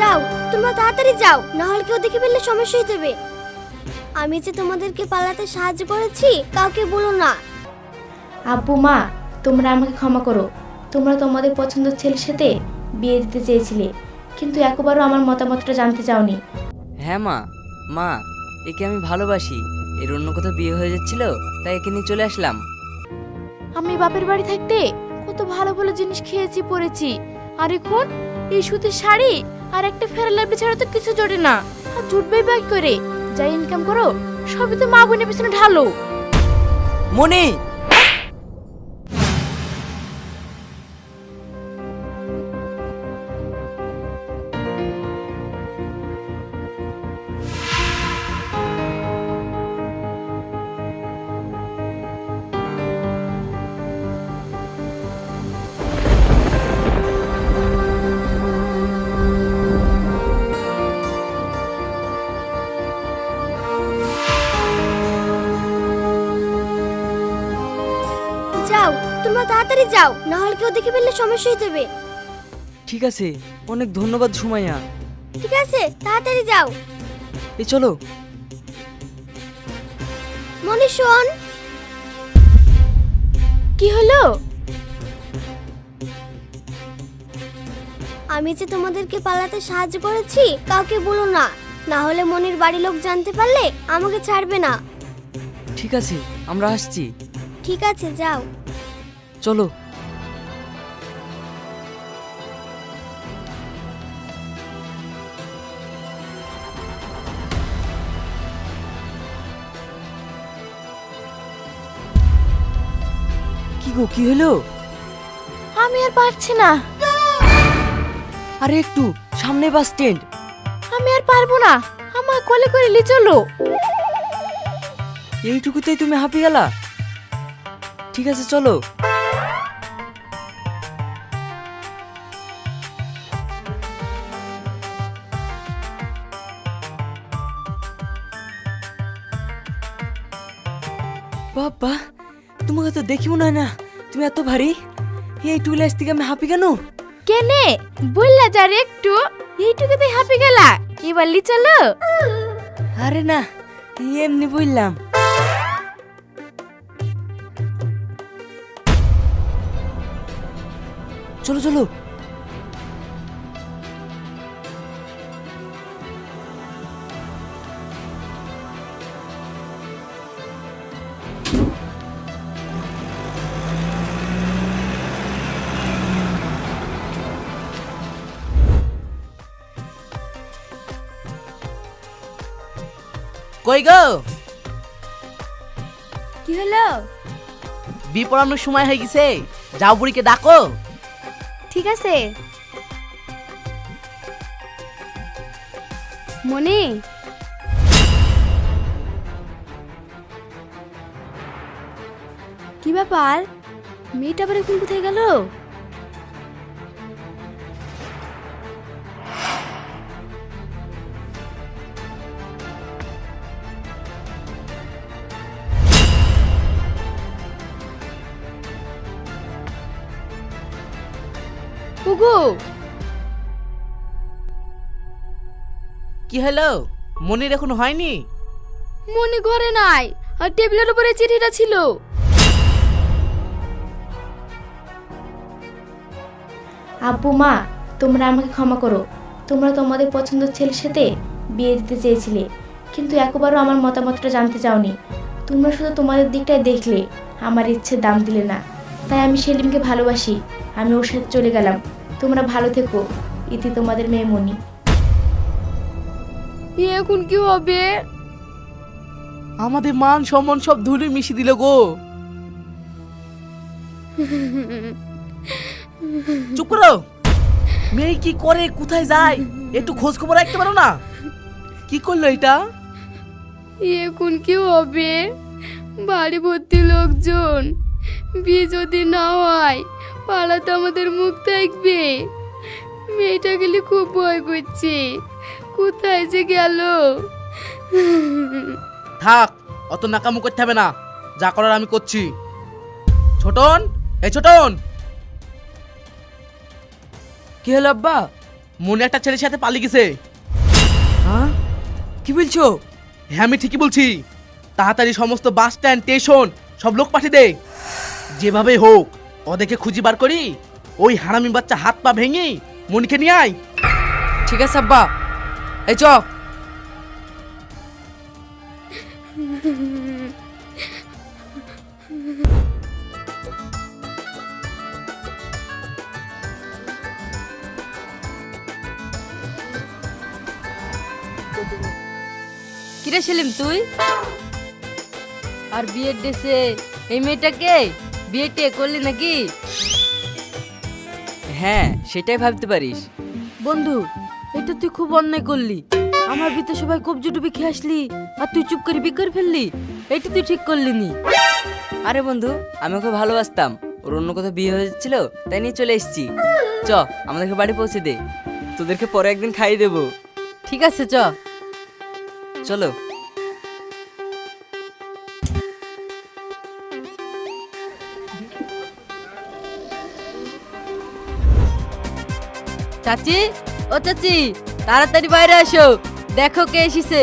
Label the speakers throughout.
Speaker 1: যাও তোমরা তাড়াতাড়ি যাও না হলে কেউ দেখে ফেললে সমস্যা হয়ে যাবে। আমি যে তোমাদেরকে পালাতে সাহায্য করেছি কাউকে বলো না।
Speaker 2: আব্বু মা তোমরা আমাকে ক্ষমা করো। তোমরা তোমাদের পছন্দের ছেলের সাথে বিয়ে দিতে চেয়েছিলে কিন্তু একবারও আমার মতামতটা জানতে চাওনি।
Speaker 3: হ্যাঁ মা মা একে আমি ভালোবাসি। এর অন্য কোথাও বিয়ে হয়ে যাচ্ছিল তাই একে নিয়ে চলে আসলাম।
Speaker 2: আমি বাপের বাড়ি থাকতে কত ভালো ভালো জিনিস খেয়েছি পরেছি আর এখন এই সুতির শাড়ি আর একটা ফেরা লাভি ছাড়া তো কিছু জোটে না। আর জুটবে বাই করে? যাই ইনকাম করো, সবই তো মা বোনের পিছনে ঢালো।
Speaker 3: মনি!
Speaker 1: তোমরা তাড়াতাড়ি যাও না হলে কেউ দেখে ফেললে সমস্যা হয়ে যাবে।
Speaker 3: ঠিক আছে অনেক ধন্যবাদ সুমাইয়া।
Speaker 1: ঠিক আছে তাড়াতাড়ি যাও।
Speaker 3: এই চলো।
Speaker 1: মনে শোন।
Speaker 2: কি হলো?
Speaker 1: আমি যে তোমাদেরকে পালাতে সাহায্য করেছি কাউকে বলো না। না হলে মনির বাড়ির লোক জানতে পারলে আমাকে ছাড়বে না।
Speaker 3: ঠিক আছে আমরা আসছি।
Speaker 1: ঠিক আছে যাও।
Speaker 3: চলো। কি গো কি হলো?
Speaker 2: আমি আর পারছি না।
Speaker 3: আরে একটু সামনে বাস স্ট্যান্ড।
Speaker 2: আমি আর পারব না। আমার কোলে করে লি চলো।
Speaker 3: এইটুকুতেই তুমি হাঁপিয়ে গেলা? ঠিক আছে চলো। দেখি মনে হয় না তুমি এত ভারী। এই টুইলাস থেকে আমি হাঁপি কেন?
Speaker 2: কেনে? বললা যার একটু এইটুকুতে হাঁপি গেলা। এবার লি চলো
Speaker 3: আরে না এমনি বললাম। চলো চলো।
Speaker 4: কই গো?
Speaker 2: কি হলো?
Speaker 4: বি পড়ানোর সময় হয়ে গেছে যাও বুড়িকে ডাকো।
Speaker 2: ঠিক আছে। মনে? কি ব্যাপার? মেয়েটা আবার এখন কোথায় গেল? ওগো
Speaker 4: কি হলো? মনির এখন হয়নি?
Speaker 2: মনে ঘরে নাই আর টেবিলের উপরে চিঠিটা ছিল। আব্বু মা তোমরা আমাকে ক্ষমা করো। তোমরা তোমাদের পছন্দের ছেলের সাথে বিয়ে দিতে চেয়েছিলে কিন্তু একবারও আমার মতামতটা জানতে চাওনি। তোমরা শুধু তোমাদের দিকটাই দেখলে আমার ইচ্ছে দাম দিলে না। তাই আমি সেলিমকে ভালোবাসি আমি ওর সাথে চলে গেলাম। তোমরা ভালো থেকো। ইতি তোমাদের মেয়ে মনি এখন কি হবে?
Speaker 4: আমাদের মান সম্মান সব ধুলে মিশিয়ে দিল গো। চুপ করো। মেয়ে কি করে কোথায় যায়? একটু খোঁজ খবর রাখতে পারো না? কি করল এটা?
Speaker 5: এখন কি হবে? বাড়ি ভর্তি লোকজন বিয়ে যদি না হয় পাড়াতে আমাদের মুখ থাকবে। মেয়েটা গেলে খুব ভয় করছে। কোথায় যে গেল?
Speaker 4: থাক অত নাকামু করতে হবে না। যা করার আমি করছি। ছোটন এই ছোটন!
Speaker 3: কি হলো আব্বা?
Speaker 4: মনে একটা ছেলের সাথে পালিয়ে গেছে।
Speaker 3: হ্যাঁ? কি বলছো?
Speaker 4: হ্যাঁ আমি ঠিকই বলছি। তাড়াতাড়ি সমস্ত বাস স্ট্যান্ড স্টেশন সব লোক পাঠিয়ে দে। যেভাবে হোক। ওদেরকে খুঁজি বার করি। ওই হারামি বাচ্চা হাত পা ভেঙে মনিকে নিয়ে আয়।
Speaker 3: ঠিক আছে, আব্বা। এই চ।
Speaker 5: কিরে সেলিম, তুই? আর বিয়ের ডেসে এই মেয়েটাকে বিয়ে টিয়ে করলি নাকি?
Speaker 3: হ্যাঁ সেটাই ভাবতে পারিস।
Speaker 5: বন্ধু এটা তুই খুব অন্যায় করলি। আমার ভিতরে সবাই কবজি ডুবি খেয়ে আসলি আর তুই চুপ করে বিয়ে করে ফেললি এটা তুই ঠিক করলি নি।
Speaker 3: আরে বন্ধু আমি ওকে ভালোবাসতাম। ওর অন্য কোথাও বিয়ে হয়ে যাচ্ছিল তাই নিয়ে চলে এসেছি। চ আমাদেরকে বাড়ি পৌঁছে দে। তোদেরকে পরে একদিন খাইয়ে দেবো।
Speaker 5: ঠিক আছে চ।
Speaker 3: চলো।
Speaker 5: চাচি ও চাচি তাড়াতাড়ি বাইরে আসো। দেখো কে এসেছে।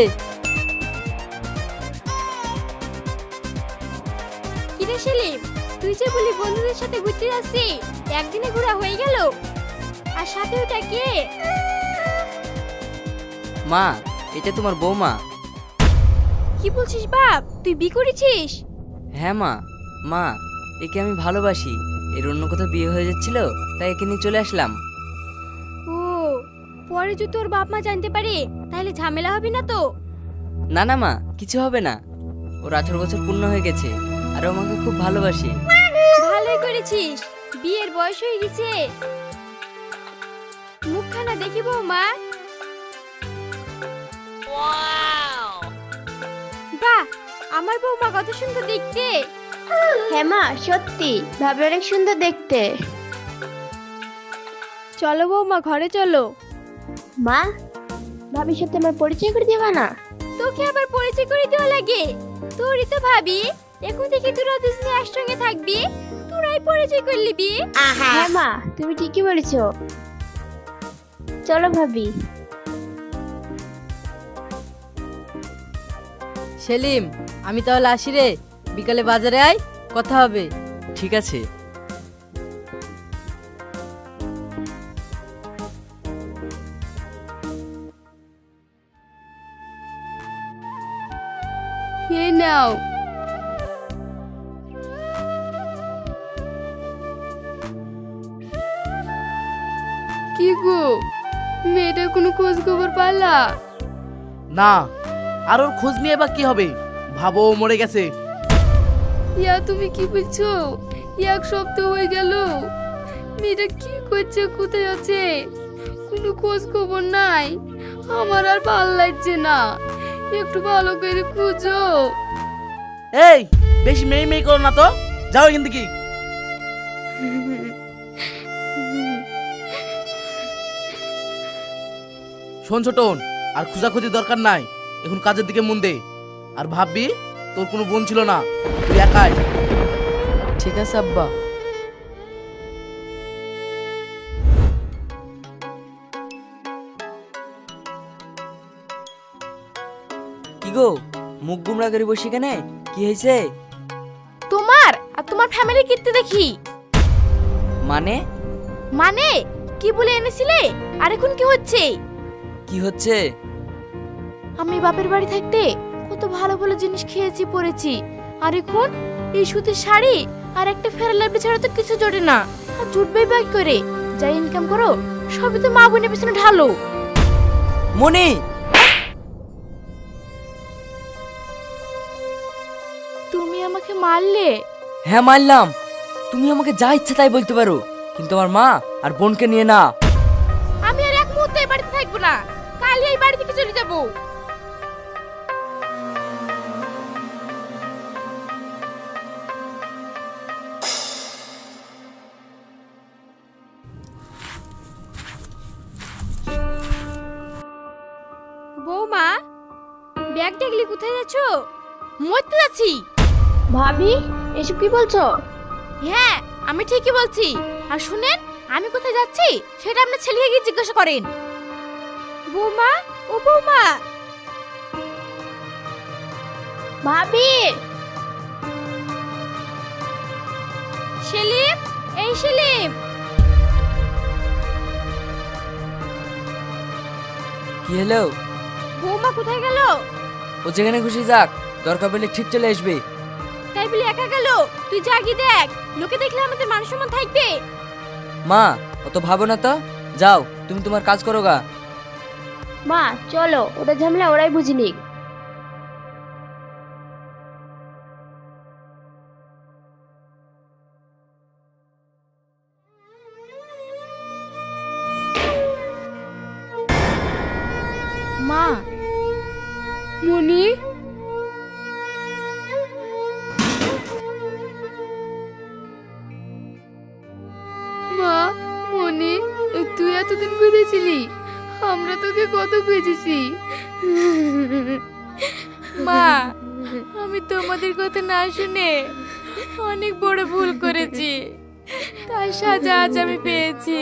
Speaker 6: কিরে সেলিম তুই যে বলি বন্ধুদের সাথে ঘুরতে যাচ্ছি একদিনে ঘোরা হয়ে গেল। আর সাথে ওটা কে?
Speaker 3: মা এটা তোমার বৌমা।
Speaker 6: কি বলছিস বাপ তুই বি করেছিস?
Speaker 3: হ্যাঁ মা মা একে আমি ভালোবাসি। এর অন্য কোথাও বিয়ে হয়ে যাচ্ছিল তাই একে নিয়ে চলে আসলাম।
Speaker 6: পরে যদি তোর বাপ মা জানতে পারে তাহলে ঝামেলা হবে না তো?
Speaker 3: না না মা কিছু হবে না। ওর আঠারো বছর পূর্ণ হয়ে গেছে আর ও আমাকে খুব ভালোবাসে।
Speaker 6: ভালোই করেছিস। বিয়ের বয়স হয়ে গেছে। মুখখানা দেখি মা বাহ আমার বৌমা কত সুন্দর দেখতে।
Speaker 7: হ্যাঁ মা সত্যি ভাবি অনেক সুন্দর দেখতে।
Speaker 6: চলো বৌমা ঘরে চলো।
Speaker 7: মা ভাবির সাথে আমার পরিচয় করে দিবা না?
Speaker 6: তোকে আবার পরিচয় করে দেওয়া লাগে? তোরই তো ভাবি। এখন থেকে তোরা দুজনে একসঙ্গে থাকবি। তোরাই পরিচয় করে নিবি।
Speaker 7: হ্যাঁ মা তুমি ঠিকই বলেছ। চলো ভাবি।
Speaker 5: সেলিম আমি তাহলে আসি রে। বিকালে বাজারে আয় কথা হবে।
Speaker 3: ঠিক আছে।
Speaker 5: কি গো মেয়েটার কোনো খোঁজ খবর পালা?
Speaker 4: না আর ওর খোঁজ নিয়ে এবার কি হবে? ভাবো ও মরে গেছে।
Speaker 5: ইয়া তুমি কি বলছো? এক সপ্তাহ হয়ে গেল। মেয়েটা কি করছে কোথায় আছে? কোনো খোঁজ খবর নাই। আমার আর ভালো লাগছে না। একটু ভালো করে খুঁজো।
Speaker 4: এই বেশি মেয়ে মেয়ে করো না তো। যাও এখান থেকে। শোন ছোটন আর খোঁজাখুঁজি দরকার নাই। এখন কাজের দিকে মন দে। আর ভাববি তোর কোনো বোন ছিল না। তুই একাই।
Speaker 5: ঠিক আছে আব্বা।
Speaker 3: কি গো মুখ গুমরা করে বসে কেনে কি হয়েছে
Speaker 7: তোমার? আর তোমার ফ্যামিলি কীর্তি দেখি।
Speaker 3: মানে?
Speaker 7: মানে? কি বলে এনেছিলে? আর এখন কি হচ্ছে?
Speaker 3: কি হচ্ছে?
Speaker 7: আমি বাপের বাড়ি থাকতে কত ভালো ভালো জিনিস খেয়েছি পরেছি আর এখন এই সুতির শাড়ি আর একটা ফেরার লাভলি ছাড়া তো কিছু জোটে না। আর জুটবে বা কি করে? যাই ইনকাম করো সবই তো মা বোনের পিছনে ঢালো।
Speaker 3: মনি!
Speaker 7: মারলে?
Speaker 3: হ্যাঁ মারলাম। তুমি আমাকে যা ইচ্ছা তাই বলতে পারো কিন্তু আমার মা আর বোনকে নিয়ে না।
Speaker 7: আমি আর এক মুহূর্তে এই বাড়িতে থাকব না। কালই এই বাড়ি থেকে চলে যাব।
Speaker 6: বৌমা ব্যাগ টেকলি কোথায় যাচ্ছো?
Speaker 7: মরতে যাচ্ছি।
Speaker 8: ভাবি এসব কি বলছো?
Speaker 7: হ্যাঁ আমি ঠিকই বলছি। আর শুনেন আমি কোথায় যাচ্ছি সেটা আপনার ছেলেকে গিয়ে জিজ্ঞাসা করেন।
Speaker 6: বৌমা ও বৌমা।
Speaker 8: ভাবি!
Speaker 6: সেলিম এই সেলিম।
Speaker 3: কি হলো?
Speaker 6: বৌমা কোথায় গেল?
Speaker 3: ও যেখানে খুশি যাক দরকার পড়লে ঠিক চলে আসবে।
Speaker 6: তাই বলে একা গেল? তুই জাগি দেখ। লোকে দেখলে আমাদের মান সম্মান থাকবে।
Speaker 3: মা অত ভাবো না তো। যাও তুমি তোমার কাজ করো গা।
Speaker 8: মা চলো ওদের ঝামেলা ওরাই বুঝিনি
Speaker 5: এতদিন খুঁজেছিলি আমরা তোকে কত খুঁজেছি।
Speaker 7: মা আমি তোমাদের কথা না শুনে অনেক বড় ভুল করেছি। তার সাজা আজ আমি পেয়েছি।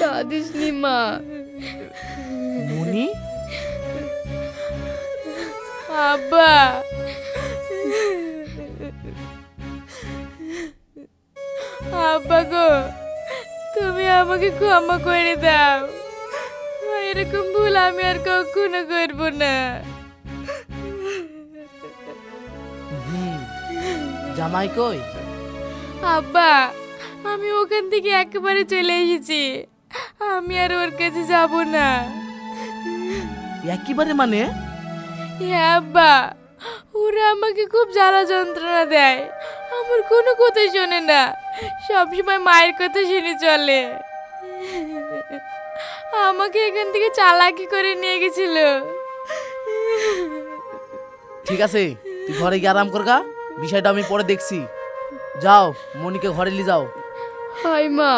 Speaker 5: কাঁদিস নি মা।
Speaker 4: মনি?
Speaker 7: আব্বা আমাকে ক্ষমা করে দাও। এরকম ভুল আমি আর কখনো করব না।
Speaker 4: জামাই কই?
Speaker 7: আব্বা আমি ওখান থেকে একেবারে চলে এসেছি। আমি আর ওর কাছে যাব না।
Speaker 4: একেবারে মানে?
Speaker 7: হ্যাঁ আব্বা ওরা আমাকে খুব জ্বালা যন্ত্রণা দেয়। আমার কোনো কথা শোনে না। সবসময় মায়ের কথা শুনে চলে। আমাকে এখান থেকে চালাকি করে নিয়ে গেছিল।
Speaker 4: ঠিক আছে তুই ঘরে গিয়ে আরাম করগা বিষয়টা আমি পরে দেখছি। যাও মনিকে ঘরে নিয়ে যাও।
Speaker 5: হাই মা।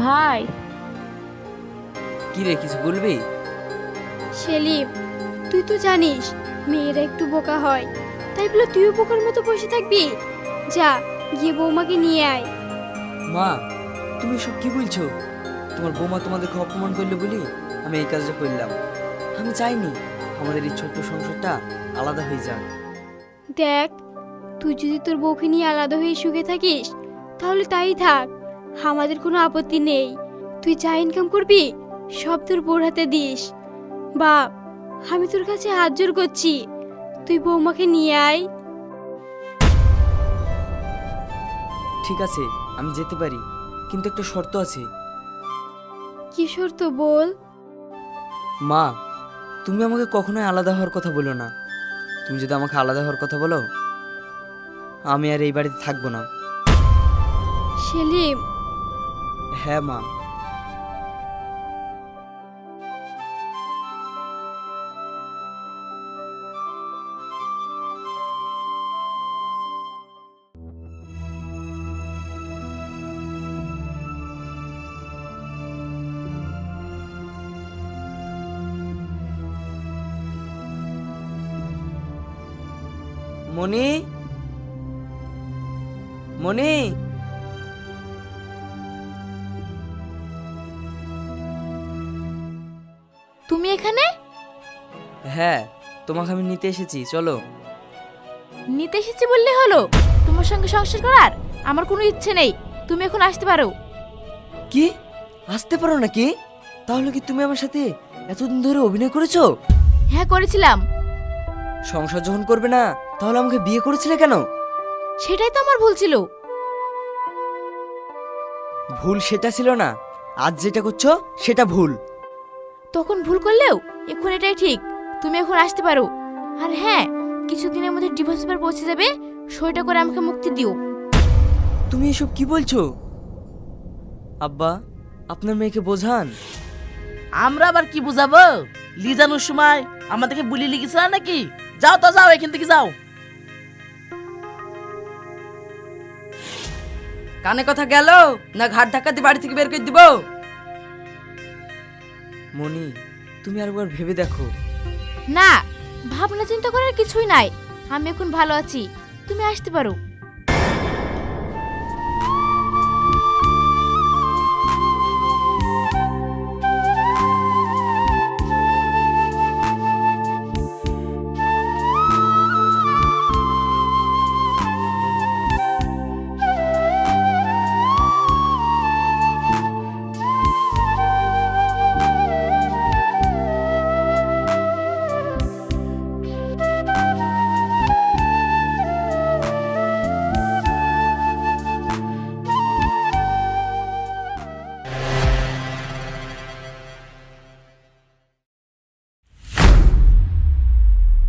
Speaker 8: ভাই
Speaker 3: কি রে কিছু বলবি?
Speaker 6: সেলিম তুই তো জানিস মেয়েরা একটু বোকা হয়। তাই বলে তুইও বোকার মতো বসে থাকবি? যা গিয়ে বৌমাকে নিয়ে আয়।
Speaker 3: মা তুমি সব কি বলছো? তোমার বৌমা তোমাদেরকে অপমান করল বলি আমি এই কাজটা করলাম। আমি চাইনি আমাদের এই ছোট্ট সংসারটা আলাদা হয়ে যাক।
Speaker 6: দেখ তুই যদি তোর বউকে নিয়ে আলাদা হয়ে সুখে থাকিস তাহলে তাই থাক আমাদের কোনো আপত্তি নেই। তুই যা ইনকাম করবি সব তোর বউর হাতে দিস। বাপ আমি তোর কাছে হাত জোর করছি। তুই বৌমাকে নিয়ে আয়।
Speaker 3: ঠিক আছে আমি যেতে পারি কিন্তু একটা শর্ত আছে।
Speaker 6: কি শর্ত বল?
Speaker 3: মা তুমি আমাকে কখনোই আলাদা হওয়ার কথা বলো না। তুমি যদি আমাকে আলাদা হওয়ার কথা বলো আমি আর এই বাড়িতে থাকব না।
Speaker 6: সেলিম।
Speaker 3: হ্যাঁ মা। মনি মনি
Speaker 7: তুমি এখানে?
Speaker 3: হ্যাঁ তোমাকে আমি নিতে এসেছি চলো।
Speaker 7: নিতে এসেছি বললে হলো? তোমার সঙ্গে সংসার করার? আমার কোনো ইচ্ছে নেই। তুমি এখন আসতে পারো।
Speaker 3: কি? আসতে পারো নাকি? তাহলে কি তুমি আমার সাথে এতদিন ধরে অভিনয় করেছ?
Speaker 7: হ্যাঁ করেছিলাম।
Speaker 3: সংসার যখন করবে না তাহলে আমাকে বিয়ে করেছিলে কেন?
Speaker 7: সেটাই তো আমার ভুল ছিল।
Speaker 3: ভুল সেটা ছিল না। আজ যেটা করছ সেটা ভুল।
Speaker 7: তখন ভুল করলেও এখন এটাই ঠিক। তুমি এখন আসতে পারো। আর হ্যাঁ কিছুদিনের মধ্যে ডিভোর্স পেপার পৌঁছে যাবে। সইটা করে আমাকে মুক্তি দিও।
Speaker 3: তুমি এসব কি বলছো? আব্বা আপনার মেয়েকে বোঝান।
Speaker 4: আমরা আবার কি বুঝাবো? লিজানোর সময় আমাদেরকে বুলি লিখেছিল নাকি? যাও তো যাও এখান থেকে যাও।
Speaker 3: কানে কথা গেল না ঘাট ধাক্কা দিয়ে বাড়ি থেকে বের করে দিব? মনি তুমি আর একবার ভেবে দেখো।
Speaker 7: না ভাবনা চিন্তা করার কিছুই নাই। আমি এখন ভালো আছি। তুমি আসতে পারো।